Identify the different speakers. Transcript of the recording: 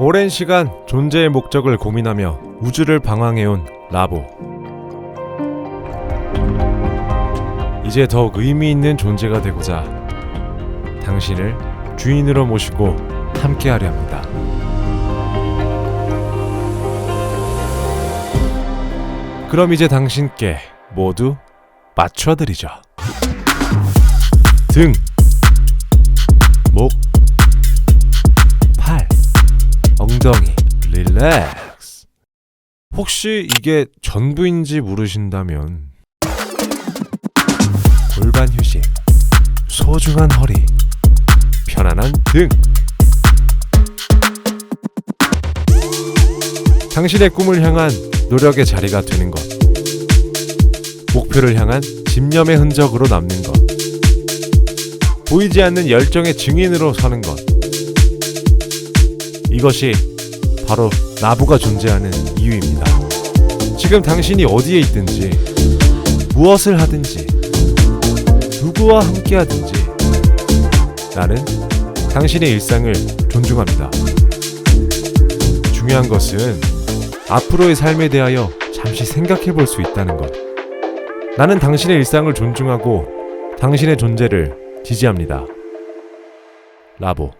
Speaker 1: 오랜 시간 존재의 목적을 고민하며 우주를 방황해온 라보. 이제 더욱 의미 있는 존재가 되고자 당신을 주인으로 모시고 함께하려 합니다. 그럼 이제 당신께 모두 맞춰드리죠. 등, 목, 엉덩이, 릴렉스. 혹시 이게 전부인지 모르신다면 골반 휴식, 소중한 허리, 편안한 등. 당신의 꿈을 향한 노력의 자리가 되는 것. 목표를 향한 집념의 흔적으로 남는 것. 보이지 않는 열정의 증인으로 서는 것. 이것이 바로 나부가 존재하는 이유입니다. 지금 당신이 어디에 있든지, 무엇을 하든지, 누구와 함께 하든지, 나는 당신의 일상을 존중합니다. 중요한 것은 앞으로의 삶에 대하여 잠시 생각해 볼 수 있다는 것. 나는 당신의 일상을 존중하고 당신의 존재를 지지합니다. 라보.